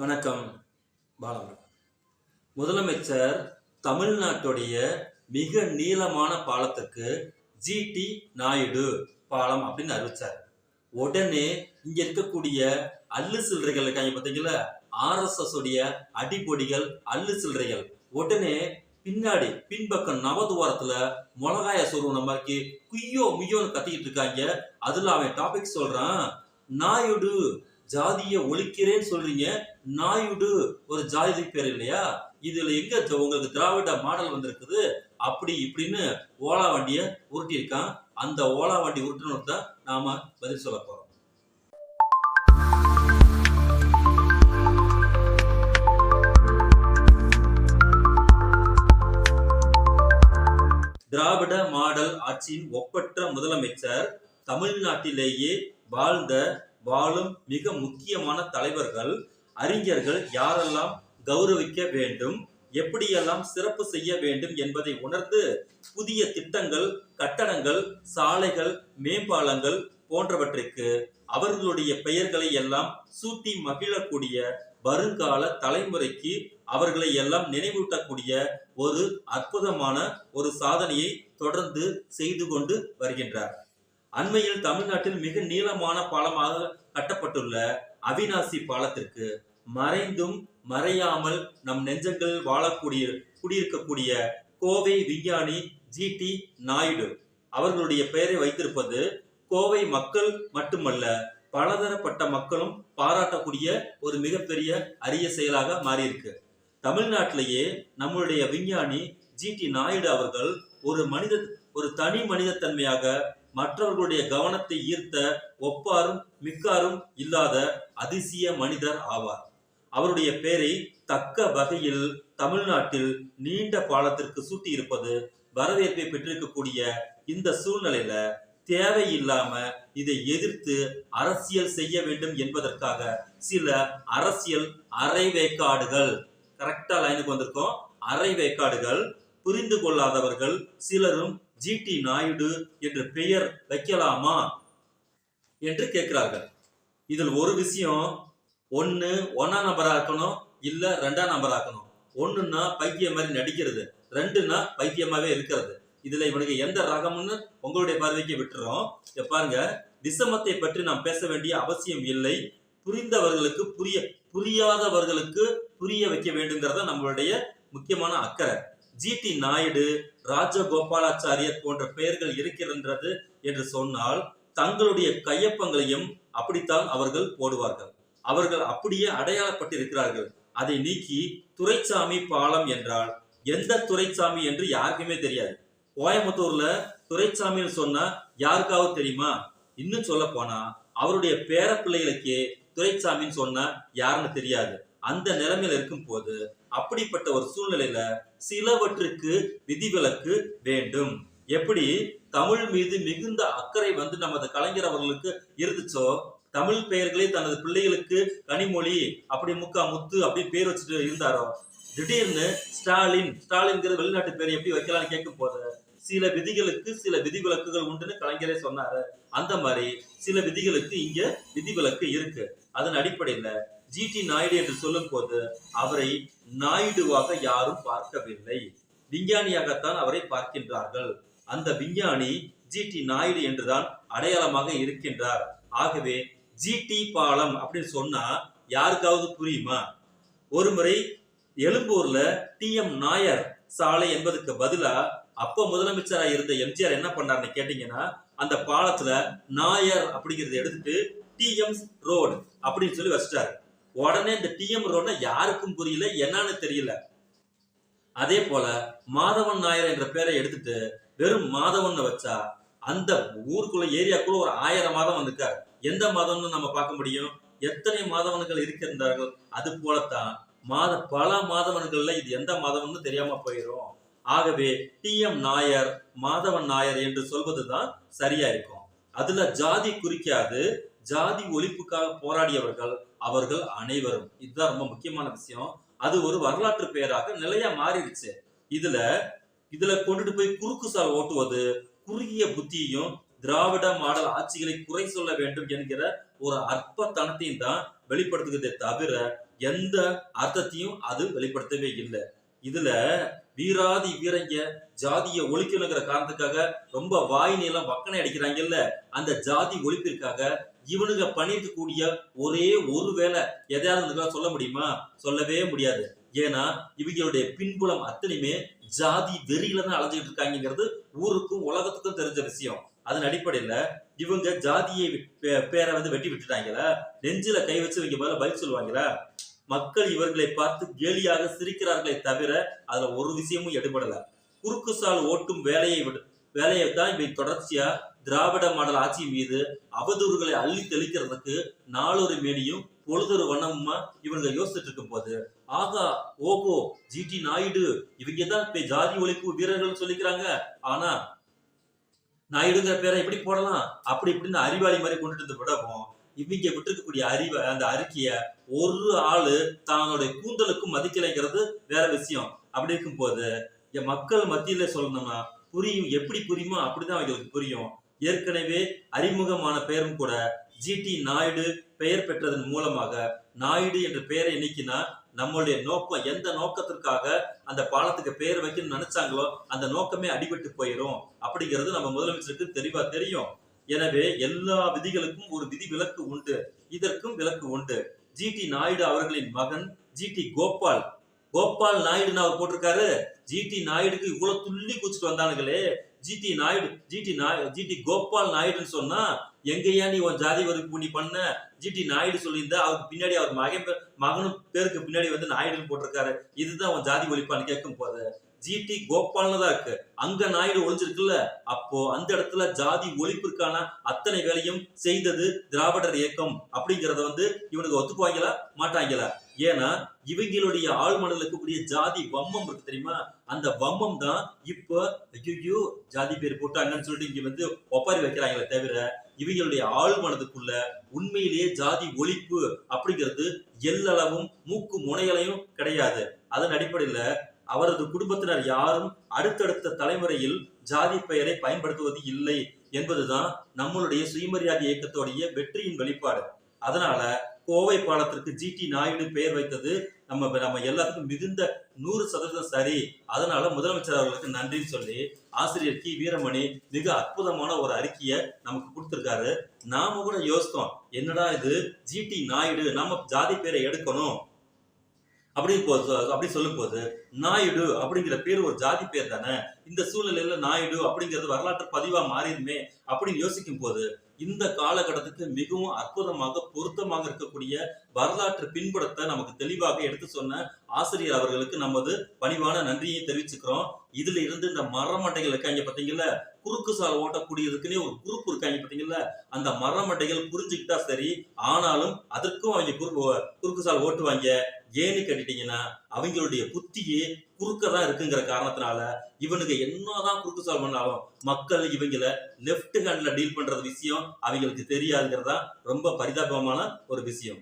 வணக்கம் பாலமுருகன். முதலமைச்சர் தமிழ்நாட்டுடைய மிக நீளமான பாலத்துக்கு ஜிடி நாயுடு பாலம் அப்படின்னு அறிவிச்சார். உடனே இங்க இருக்கக்கூடிய அல்லு சில்லறைகள் இருக்காங்க பார்த்தீங்களா ஆர்எஸ்எஸ் உடைய அடிப்பொடிகள் அல்லு சில்லறைகள். உடனே பின்னாடி பின்பக்கம் நவதுவாரத்துல மிளகாய சொருவன மாதிரி குய்யோ முய்யோன்னு கத்திக்கிட்டு இருக்காங்க. அதுல அவன் டாபிக் சொல்றான் நாயுடு ஜாதியை ஒழிக்கிறேன்னு சொல்றீங்க நாயுடு ஒரு ஜாதி பேர் இல்லையா? இதுல எங்க உங்களுக்கு திராவிட மாடல் வந்திருக்குது? அப்படி இப்படின்னு ஓலா வண்டிய உருட்டியிருக்கான். அந்த ஓலா வண்டி உருட்டினு தான் நாம பதில் சொல்ல போறோம். திராவிட மாடல் ஆட்சியின் ஒப்பற்ற முதலமைச்சர் தமிழ்நாட்டிலேயே வாழ்ந்த வாழும் மிக முக்கியமான தலைவர்கள் அறிஞர்கள் யாரெல்லாம் கௌரவிக்க வேண்டும் எப்படியெல்லாம் சிறப்பு செய்ய வேண்டும் என்பதை உணர்ந்து புதிய திட்டங்கள் கட்டடங்கள் சாலைகள் மேம்பாலங்கள் போன்றவற்றிற்கு அவர்களுடைய பெயர்களை எல்லாம் சூட்டி மகிழக்கூடிய வருங்கால தலைமுறைக்கு அவர்களை எல்லாம் நினைவூட்டக்கூடிய ஒரு அற்புதமான ஒரு சாதனையை தொடர்ந்து செய்து கொண்டு வருகின்றார். அண்மையில் தமிழ்நாட்டில் மிக நீளமான பாலமாக கட்டப்பட்டுள்ள அவிநாசி பாலத்திற்கு மறைந்தும் மறையாமல் நம் நெஞ்சங்கள் வாழக்கூடிய குடியிருக்கக்கூடிய கோவை விஞ்ஞானி ஜி டி நாயுடு அவர்களுடைய பெயரை வைத்திருப்பது கோவை மக்கள் மட்டுமல்ல பலதரப்பட்ட மக்களும் பாராட்டக்கூடிய ஒரு மிகப்பெரிய அரிய செயலாக மாறியிருக்கு. தமிழ்நாட்டிலேயே நம்மளுடைய விஞ்ஞானி ஜி டி நாயுடு அவர்கள் ஒரு மனித ஒரு தனி மனிதத்தன்மையாக மற்றவர்களுடைய கவனத்தை ஈர்த்த ஒப்பாரும் மிக்காரும் இல்லாத அதிசய மனிதர் ஆவார். அவருடைய பெயரை தக்க வகையில் தமிழ்நாட்டில் நீண்ட பாலத்திற்கு சூட்டி இருப்பது வரவேற்பை பெற்றிருக்கக்கூடிய இந்த சூழ்நிலையில தேவையில்லாம இதை எதிர்த்து அரசியல் செய்ய வேண்டும் என்பதற்காக சில அரசியல் அரைவேக்காடுகள் கரெக்டா லைனுக்கு வந்திருக்கோம். அரைவேக்காடுகள் புரிந்து கொள்ளாதவர்கள் சிலரும் ஜிடி நாயுடு என்று பெயர் வைக்கலாமா என்று கேட்கிறார்கள். இதில் ஒரு விஷயம் ஒன்று ஒன்றாம் நம்பராக இருக்கணும் இல்லை ரெண்டாம் நம்பராக இருக்கணும். ஒன்றுன்னா பைத்தியம் மாதிரி நடிக்கிறது ரெண்டுன்னா பைத்தியமாகவே இருக்கிறது. இதில் இவனுக்கு எந்த ரகம்னு உங்களுடைய பார்வைக்கு விட்டுறோம். பாருங்க திசமத்தை பற்றி நாம் பேச வேண்டிய அவசியம் இல்லை. புரிந்தவர்களுக்கு புரிய புரியாதவர்களுக்கு புரிய வைக்க வேண்டுங்கிறத நம்மளுடைய முக்கியமான அக்கறை. ஜி டி நாயுடு ராஜகோபாலாச்சாரியர் போன்ற பெயர்கள் இருக்கின்றது என்று சொன்னால் தங்களுடைய கையொப்பங்களையும் அப்படித்தான் அவர்கள் போடுவார்கள். அவர்கள் அப்படியே அடையாளப்பட்டிருக்கிறார்கள். அதை நீக்கி துரைசாமி பாலம் என்றால் எந்த துரைசாமி என்று யாருக்குமே தெரியாது. கோயம்புத்தூர்ல துரைசாமின்னு சொன்னா யாருக்காவது தெரியுமா? இன்னும் சொல்ல போனா அவருடைய பேர பிள்ளைகளுக்கே துரைசாமின்னு சொன்னா யாருன்னு தெரியாது. அந்த நிலைமையில இருக்கும் போது அப்படிப்பட்ட ஒரு சூழ்நிலையில சிலவற்றுக்கு விதிவிலக்கு வேண்டும். எப்படி? தமிழ் மீது மிகுந்த அக்கறை வந்து நமது கலைஞர் அவர்களுக்கு இருந்துச்சோ? தமிழ் பெயர்களே தனது பிள்ளைகளுக்கு கனிமொழி அப்படி முக்கா முத்து அப்படி பேர் வச்சுட்டு இருந்தாரோ? திடீர்னு ஸ்டாலின் ஸ்டாலின்ங்கிற வெளிநாட்டு பேர் எப்படி வைக்கலாம்னு கேட்கும் போது சில விதிகளுக்கு சில விதிவிலக்குகள் உண்டுன்னு கலைஞரே சொன்னாரு. அந்த மாதிரி சில விதிகளுக்கு இங்க விதிவிலக்கு இருக்கு. அதன் அடிப்படையில ஜிடி நாயுடு என்று சொல்லும் போது அவரை நாயுடுவாக யாரும் பார்க்கவில்லை. விஞ்ஞானியாகத்தான் அவரை பார்க்கின்றார்கள். அந்த விஞ்ஞானி ஜிடி நாயுடு என்றுதான் அடையாளமாக இருக்கின்றார். ஆகவே ஜிடி பாலம் அப்படின்னு சொன்னா யாருக்காவது புரியுமா? ஒருமுறை எழும்பூர்ல டி எம் நாயர் சாலை என்பதுக்கு பதிலா அப்ப முதலமைச்சரா இருந்த எம்ஜிஆர் என்ன பண்ணாருன்னு கேட்டீங்கன்னா அந்த பாலத்துல நாயர் அப்படிங்கறத எடுத்துட்டு டிஎம் ரோடு அப்படின்னு சொல்லி வச்சிட்டாரு. உடனே இந்த டிஎம் ரோட்னா யாருக்கும் புரியல என்னன்னு தெரியல. அதே போல மாதவன் நாயர் என்ற பேரை எடுத்துட்டு வெறும் மாதவன் வச்சா அந்த ஊருக்குள்ள ஏரியாக்குள்ள ஒரு ஆயிரம் மாதம் வந்திருக்காரு. எந்த மாதம்னு நம்ம பார்க்க முடியும்? எத்தனை மாதவன்கள் இருக்கின்றார்கள்? அது போலத்தான் மாத பல மாதவன்கள்ல இது எந்த மாதவன்னு தெரியாம போயிடும் ஆகவே டி எம் நாயர் மாதவன் நாயர் என்று சொல்வதுதான் சரியா இருக்கும். அதுல ஜாதி குறிக்காது ஜாதி ஒழிப்புக்காக போராடியவர்கள் அவர்கள் அனைவரும். இதுதான் ரொம்ப முக்கியமான விஷயம். அது ஒரு வரலாற்று பெயராக நிலையா மாறிடுச்சு. இதுல இதுல கொண்டுட்டு போய் குறுக்கு சால் ஓட்டுவது குறுகிய புத்தியையும் திராவிட மாடல் ஆட்சிகளை குறை சொல்ல வேண்டும் என்கிற ஒரு அற்பத்தனத்தையும் தான் வெளிப்படுத்துகிறதே தவிர எந்த அர்த்தத்தையும் அது வெளிப்படுத்தவே இல்லை. இதுல வீராதி வீரங்க ஜாதிய ஒழிக்கணுங்கிற காரணத்துக்காக ரொம்ப வாய் வக்கனை அடிக்கிறாங்கல்ல அந்த ஜாதி ஒழிப்பிற்காக இவனுங்க பண்ணிருக்கக்கூடிய ஒரே ஒரு வேலை எதையாவது சொல்ல முடியுமா? சொல்லவே முடியாது. ஏன்னா இவங்களுடைய பின்புலம் அத்தனையுமே ஜாதி வெறியில தான் அலைஞ்சிட்டு இருக்காங்கிறது ஊருக்கும் உலகத்துக்கும் தெரிஞ்ச விஷயம். அதன் அடிப்படையில இவங்க ஜாதியை பேரை வந்து வெட்டி விட்டுட்டாங்களா நெஞ்சில கை வச்சு இவங்க மேல பதில் சொல்லுவாங்களா மக்கள் இவர்களை பார்த்து கேலியாக சிரிக்கிறார்களே தவிர அதுல ஒரு விஷயமும் எடுபடல. குறுக்கு சால் ஓட்டும் வேலையை விட வேலையை தான் இவை தொடர்ச்சியா திராவிட மாடல் ஆட்சி மீது அவதூறுகளை அள்ளி தெளிக்கிறதுக்கு நாளொரு மேனியும் பொழுதொரு வண்ணமுமா இவங்க யோசிச்சுட்டு இருக்கும் போது ஆகா ஓகோ ஜிடி நாயுடு இவங்க தான் இப்ப ஜாதி ஒழிப்பு வீரர்கள் சொல்லிக்கிறாங்க. ஆனா நாயுடுங்கிற பேரை எப்படி போடலாம்? அப்படி இப்படின்னு அறிவாளி மாதிரி கொண்டுட்டு வந்து விடவும் இவங்க விட்டுருக்கக்கூடிய அறிவை அந்த அறிக்கைய ஒரு ஆளு தங்களுடைய கூந்தலுக்கும் மதிக்கலைங்கிறது வேற விஷயம். அப்படி இருக்கும்போது இங்க மக்கள் மத்தியில சொல்லணும்னா புரியும் எப்படி புரியுமோ அப்படிதான் அவங்களுக்கு புரியும். ஏற்கனவே அறிமுகமான பெயரும் கூட ஜிடி நாயுடு பெயர் பெற்றதன் மூலமாக நாயுடு என்ற பெயரை நீக்கினா நம்மளுடைய நோக்கம் எந்த நோக்கத்திற்காக அந்த பாலத்துக்கு பெயர் வைக்கணும்னு நினைச்சாங்களோ அந்த நோக்கமே அடிபட்டு போயிடும் அப்படிங்கிறது நம்ம முதலமைச்சருக்கு தெளிவா தெரியும். எனவே எல்லா விதிகளுக்கும் ஒரு விதி விலக்கு உண்டு. இதற்கும் விலக்கு உண்டு. ஜிடி நாயுடு அவர்களின் மகன் ஜிடி கோபால். கோபால் நாயுடுன்னு அவர் போட்டிருக்காரு. ஜிடி நாயுடுக்கு இவ்வளவு துள்ளி குச்சிட்டு வந்தானுங்களே. ஜிடி நாயுடு ஜிடி நாய் ஜிடி கோபால் நாயுடுன்னு சொன்னா எங்கேயா நீ உன் ஜாதி ஒதுக்கு நீ பண்ண? ஜிடி நாயுடு சொல்லியிருந்தா அவருக்கு பின்னாடி அவர் மகன் மகனும் பேருக்கு பின்னாடி வந்து நாயுடுன்னு போட்டிருக்காரு. இதுதான் உன் ஜாதி ஒழிப்பான்னு கேட்கும் போது ஜிடி கோபால்னு தான் இருக்கு. அங்க நாயுடு ஒழிஞ்சிருக்குல்ல அப்போ அந்த இடத்துல ஜாதி ஒழிப்பிற்கான அத்தனை வேலையும் செய்தது திராவிடர் இயக்கம் அப்படிங்கறத வந்து இவனுக்கு ஒத்துக்குவாங்களா? மாட்டாங்களா? ஏன்னா இவங்களுடைய ஆழ்மனதில் இருக்கக்கூடிய ஜாதி வம்மம் இருக்கு தெரியுமா? அந்த வம்மம் தான் இப்போ ஐயோ ஜாதி பேர் போட்டாங்கன்னு சொல்லிட்டு இங்க வந்து ஒப்பாரி வைக்கிறாங்களே தவிர இவங்களுடைய ஆழ்மனதுக்குள்ள உண்மையிலேயே ஜாதி ஒழிப்பு அப்படிங்கிறது எல்லளவும் மூக்கு முனைகளையும் கிடையாது. அதன் அடிப்படையில அவரது குடும்பத்தினர் யாரும் அடுத்தடுத்த தலைமுறையில் ஜாதி பெயரை பயன்படுத்துவது இல்லை என்பதுதான் நம்மளுடைய சுயமரியாதை இயக்கத்தோடைய வெற்றியின் வெளிப்பாடு. அதனால கோவை பாலத்திற்கு ஜிடி நாயுடு பெயர் வைத்தது நம்ம நம்ம எல்லாத்துக்கும் மிகுந்த நூறு சதவீதம் சரி. அதனால முதலமைச்சர் அவர்களுக்கு நன்றின்னு சொல்லி ஆசிரியர் கி. வீரமணி மிக அற்புதமான ஒரு அறிக்கையை நமக்கு கொடுத்துருக்காரு. நாம கூட யோசித்தோம் என்னடா இது ஜிடி நாயுடு நம்ம ஜாதி பேரை எடுக்கணும். அப்படி போது அப்படி சொல்லும் போது நாயுடு அப்படிங்கிற பேர் ஒரு ஜாதி பேர் தானே? இந்த சூழ்நிலையில நாயுடு அப்படிங்கிறது வரலாற்று பதிவா மாறிடுமே அப்படின்னு யோசிக்கும் போது இந்த காலகட்டத்துக்கு மிகவும் அற்புதமாக பொருத்தமாக இருக்கக்கூடிய வரலாற்று பின்புலத்தை நமக்கு தெளிவாக எடுத்து சொன்ன ஆசிரியர் அவர்களுக்கு நமது பணிவான நன்றியை தெரிவிச்சுக்கிறோம். இதுல இருந்து இந்த மரமட்டைகள் இருக்காங்க பாத்தீங்கல்ல? குறுக்கு சால் ஓட்டக்கூடியதுக்குன்னே ஒரு குறுப்பு இருக்காங்க பாத்தீங்கல்ல? அந்த மரமட்டைகள் புரிஞ்சுக்கிட்டா சரி ஆனாலும் அதற்கும் அவங்க குறுக்கு குறுக்கு சால் ஓட்டுவாங்க. ஏன்னு கேட்டுட்டீங்கன்னா அவங்களுடைய புத்தியே குறுக்க தான் இருக்குங்கிற காரணத்தினால இவனுக்கு என்னதான் குறுக்கு சால் பண்ணாலும் மக்கள் இவங்கள லெப்ட் ஹேண்ட்ல டீல் பண்றது விஷயம் அவங்களுக்கு தெரியாதுங்கிறதா ரொம்ப பரிதாபமான ஒரு விஷயம்.